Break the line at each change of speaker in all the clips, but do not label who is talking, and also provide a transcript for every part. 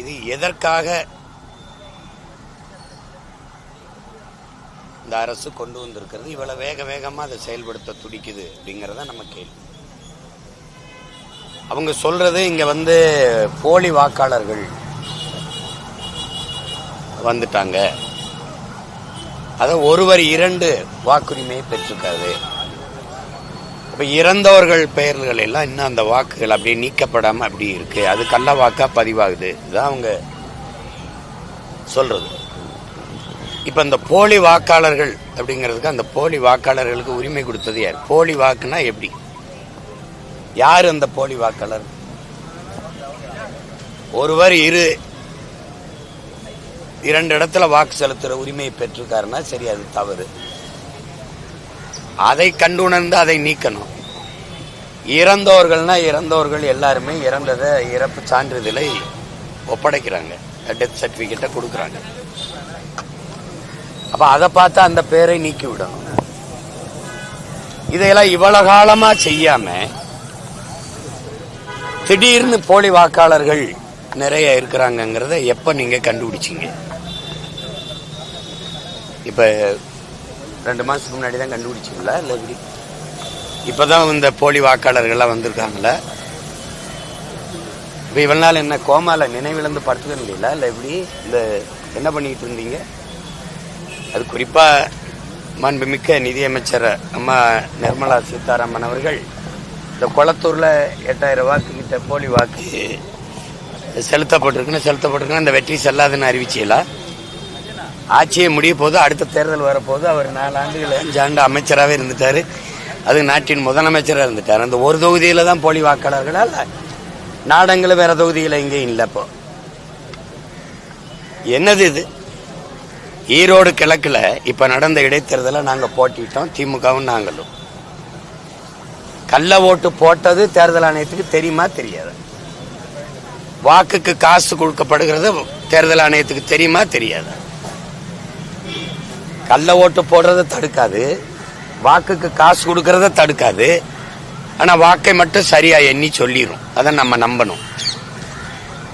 இது எதற்காக இந்த அரசு கொண்டு வந்திருக்கிறது? இவ்வளவு வேக வேகமா அதை செயல்படுத்த துடிக்குது அப்படிங்கறத நம்ம கேள்வி. அவங்க சொல்றது இங்க வந்து போலி வாக்காளர்கள் வந்துட்டாங்க. அத ஒருவர் இரண்டு வாக்குரிமையை பெற்றிருக்காரு. இப்போ இறந்தவர்கள் பெயர்கள் எல்லாம் இன்னும் அந்த வாக்குகள் அப்படியே நீக்கப்படாம அப்படி இருக்கு. அது கள்ள வாக்கா பதிவாகுது. இதுதான் அவங்க சொல்றது. இப்போ இந்த போலி வாக்காளர்கள் அப்படிங்கிறதுக்கு அந்த போலி வாக்காளர்களுக்கு உரிமை கொடுத்தது யார்? போலி வாக்குனா எப்படி? யார் அந்த போலி வாக்காளர்? ஒருவர் இரு இரண்டு இடத்துல வாக்கு செலுத்துற உரிமையை பெற்றிருக்காருன்னா சரி அது தவறு. அதை கண்டுணர்ந்து அதை நீக்கணும். இறந்தவர்கள்னா இறந்தவர்கள் எல்லாருமே இறந்ததை இறப்பு சான்றிதழை ஒப்படைக்கிறாங்க. டெத் சர்டிபிகேட்டை கொடுக்குறாங்க. அப்ப அதை பார்த்து அந்த பேரை நீக்கி விடணும் இதையெல்லாம் இவ்வளவு காலமா செய்யாம திடீர்னு போலி வாக்காளர்கள் நிறைய இருக்கிறாங்கங்கிறத எப்ப நீங்க கண்டுபிடிச்சீங்க? இப்ப ரெண்டு மாதத்துக்கு முன்னாடி தான் கண்டுபிடிச்சிங்களா? இல்லை எப்படி? இப்பதான் இந்த போலி வாக்காளர்கள்லாம் வந்திருக்காங்களா இப்போ இவ்வளோ நாள் என்ன கோமால நினைவிழந்து படுத்துக்க முடியல? இல்லை எப்படி? இந்த என்ன பண்ணிக்கிட்டு இருந்தீங்க? அது குறிப்பாக மாண்புமிக்க நிதியமைச்சர் அம்மா நிர்மலா சீதாராமன் அவர்கள் இந்த குளத்தூரில் எட்டாயிரம் வாக்கு கிட்ட போலி வாக்கு செலுத்தப்பட்டிருக்குன்னு செலுத்தப்பட்டிருக்குன்னு அந்த வெற்றி செல்லாதுன்னு அறிவிச்சீங்களா ஆட்சியை முடிய போது அடுத்த தேர்தல் வரப்போது அவர் நாலு ஆண்டுகள் அஞ்சு ஆண்டு அமைச்சராகவே இருந்துட்டாரு. அது நாட்டின் முதலமைச்சராக இருந்துட்டார். அந்த ஒரு தொகுதியில் தான் போலி வாக்காளர்களால் நாடங்களும் வேற தொகுதியில் எங்கேயும் இல்லை இப்போ. என்னது இது? ஈரோடு கிழக்கில் இப்போ நடந்த இடைத்தேர்தலை நாங்கள் போட்டிட்டோம் திமுகவும் நாங்களும். கள்ள ஓட்டு போட்டது தேர்தல் ஆணையத்துக்கு தெரியுமா தெரியாது. வாக்குக்கு காசு கொடுக்கப்படுகிறது தேர்தல் ஆணையத்துக்கு தெரியுமா தெரியாது. கள்ள ஓட்டு போடுறத தடுக்காது. வாக்குக்கு காசு கொடுக்கறத தடுக்காது. ஆனால் வாக்கை மட்டும் சரியாக எண்ணி சொல்லிடும் அதை நம்ம நம்பணும்.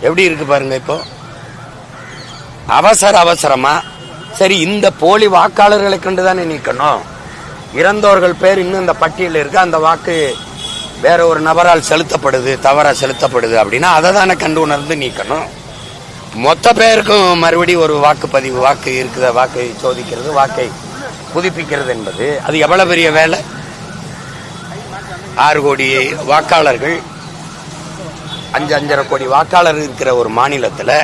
எப்படி இருக்கு பாருங்க இப்போ? அவசர அவசரமாக சரி இந்த போலி வாக்காளர்களை கண்டு தானே நீக்கணும்? இறந்தவர்கள் பேர் இன்னும் இந்த பட்டியலில் இருக்கு. அந்த வாக்கு வேற ஒரு நபரால் செலுத்தப்படுது தவறாக செலுத்தப்படுது அப்படின்னா அதை தானே கண்டு உணர்ந்து நீக்கணும்? மொத்த பேருக்கும் மறுபடியும் ஒரு வாக்குப்பதிவு வாக்கு இருக்குத வாக்கை சோதிக்கிறது வாக்கை புதுப்பிக்கிறது என்பது அது எவ்வளவு பெரிய வேலை? ஆறு கோடி வாக்காளர்கள் அஞ்சு அஞ்சரை கோடி வாக்காளர் இருக்கிற ஒரு மாநிலத்தில்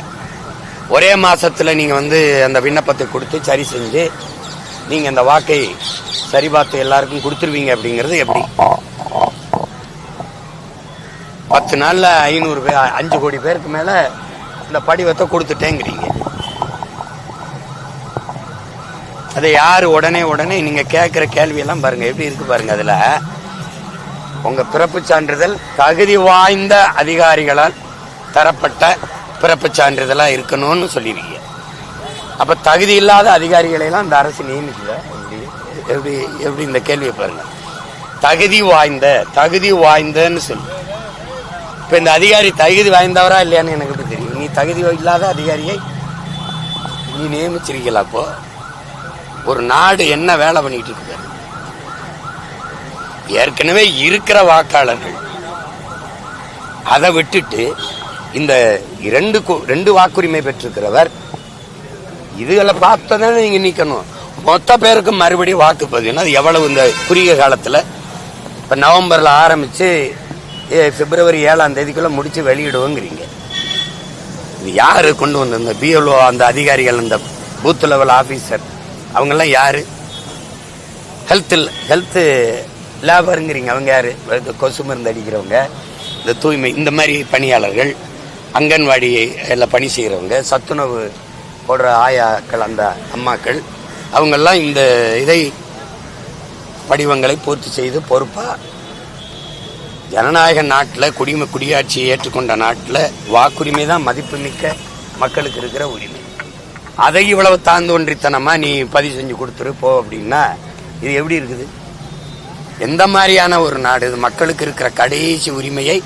ஒரே மாசத்துல நீங்க வந்து அந்த விண்ணப்பத்தை கொடுத்து சரி செஞ்சு நீங்க அந்த வாக்கை சரி பார்த்து எல்லாருக்கும் கொடுத்துருவீங்க அப்படிங்கிறது எப்படி? பத்து நாள்ல ஐநூறு பேர் அஞ்சு கோடி பேருக்கு மேலே இந்த படிவத்தை கொடுத்துட்டேங்கிறீங்க. அதை யாரு உடனே உடனே நீங்க கேட்கிற கேள்வி எல்லாம் பாருங்க. எப்படி இருக்கு பாருங்க அதுல. உங்க பிறப்பு சான்றிதழ் தகுதி வாய்ந்த அதிகாரிகளால் தரப்பட்ட பிறப்பு சான்றிதழா இருக்கணும்னு சொல்லியிருக்கீங்க அப்ப தகுதி இல்லாத அதிகாரிகளையெல்லாம் இந்த அரசு நியமிக்கல? எப்படி எப்படி எப்படி இந்த கேள்வியை பாருங்க. தகுதி வாய்ந்த தகுதி வாய்ந்தன்னு சொல்லி. இப்ப இந்த அதிகாரி தகுதி வாய்ந்தவரா இல்லையான்னு எனக்கு தெரியும்? நீ தகுதி இல்லாத அதிகாரியை நீ நியமிச்சிருக்கல அப்போ? ஒரு நாடு என்ன வேலை பண்ணிட்டு இருக்கு ஏற்கனவே இருக்கிற வாக்காளர்கள் அதை விட்டுட்டு இந்த இரண்டு ரெண்டு வாக்குரிமை பெற்றிருக்கிறவர் இதுகளை பார்த்ததான் நீங்க நீக்கணும். மொத்த பேருக்கு மறுபடியும் வாக்கு அது எவ்வளவு இந்த குறுகிய காலத்துல? இப்ப நவம்பர்ல ஆரம்பிச்சு ஏ, பிப்ரவரி ஏழாம் தேதிக்குள்ள முடிச்சு வெளியிடுவோங்கிறீங்க. இது யாரு? கொண்டு வந்த இந்த பிஎல்ஓ அந்த அதிகாரிகள் அந்த பூத் லெவல் ஆஃபீஸர் அவங்கெல்லாம் யாரு? ஹெல்த் ஹெல்த்து லேபருங்கிறீங்க அவங்க யாரு? இந்த கொசு மருந்து அடிக்கிறவங்க இந்த தூய்மை இந்த மாதிரி பணியாளர்கள் அங்கன்வாடி எல்லாம் பணி செய்கிறவங்க சத்துணவு போடுற ஆயாக்கள் அந்த அம்மாக்கள் அவங்கெல்லாம் இந்த இதை படிவங்களை பூர்த்தி செய்து பொறுப்பாக ஜனநாயக நாட்டில் குடிமை குடியாட்சியை ஏற்றுக்கொண்ட நாட்டில் வாக்குரிமை தான் மதிப்புமிக்க மக்களுக்கு இருக்கிற உரிமை. அதை இவ்வளவு தாந்தோன்றித்தனமா நீ பதிவு செஞ்சு கொடுத்துரு போ அப்படின்னா இது எப்படி இருக்குது? எந்த மாதிரியான ஒரு நாடு இது? மக்களுக்கு இருக்கிற கடைசி உரிமையை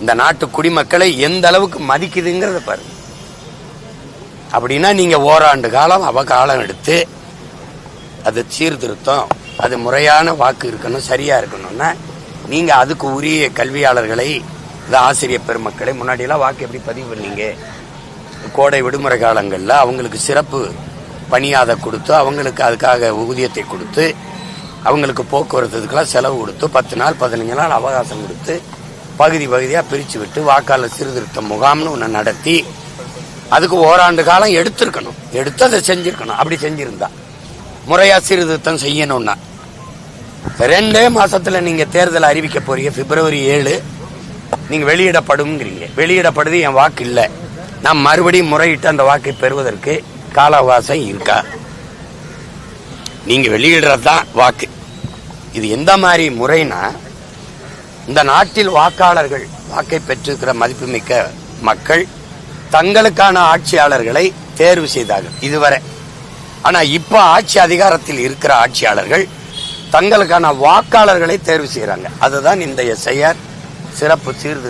இந்த நாட்டு குடிமக்களை எந்த அளவுக்கு மதிக்குதுங்கிறத பாருங்க அப்படின்னா நீங்க ஓராண்டு காலம் அவ காலம் எடுத்து அது சீர்திருத்தம் அது முறையான வாக்கு இருக்கணும் சரியா இருக்கணும்னா நீங்க அதுக்கு உரிய கல்வியாளர்களை இந்த ஆசிரியர் பெருமக்களை முன்னாடியெல்லாம் வாக்கு எப்படி பதிவு பண்ணீங்க? கோடை விடுமுறை காலங்களில் அவங்களுக்கு சிறப்பு பணியாதை கொடுத்து அவங்களுக்கு அதுக்காக ஊதியத்தை கொடுத்து அவங்களுக்கு போக்குவரத்துக்கெல்லாம் செலவு கொடுத்து பத்து நாள் பதினஞ்சு நாள் அவகாசம் கொடுத்து பகுதி பகுதியாக பிரித்து விட்டு வாக்காளர் சீர்திருத்த முகாம்னு ஒன்று நடத்தி அதுக்கு ஓராண்டு காலம் எடுத்திருக்கணும். எடுத்து அதை செஞ்சுருக்கணும். அப்படி செஞ்சுருந்தா. முறையாக சீர்திருத்தம் செய்யணும்னா. ரெண்டே மாசத்துல நீங்க தேர்தல் அறிவிக்க போறீங்க பிப்ரவரி ஏழு. நீங்க வெளியிடப்படுங்கிறீங்க வெளியிடப்படுது என் வாக்கு இல்லை. நான் மறுபடியும் முறையிட்டு அந்த வாக்கை பெறுவதற்கு கால அவகாசம் இருக்கா? நீங்க வெளியிடுறது தான் வாக்கு. இது எந்த மாதிரி முறைனா இந்த நாட்டில் வாக்காளர்கள் வாக்கை பெற்றிருக்கிற மதிப்புமிக்க மக்கள் தங்களுக்கான ஆட்சியாளர்களை தேர்வு செய்தார்கள் இதுவரை. ஆனா இப்ப ஆட்சி அதிகாரத்தில் இருக்கிற ஆட்சியாளர்கள் தங்களுக்கான வாக்காளர்களை தேர்வு செய்கிறாங்க அதுதான் இந்த எஸ்ஐஆர் சிறப்பு சீர்திருத்தம்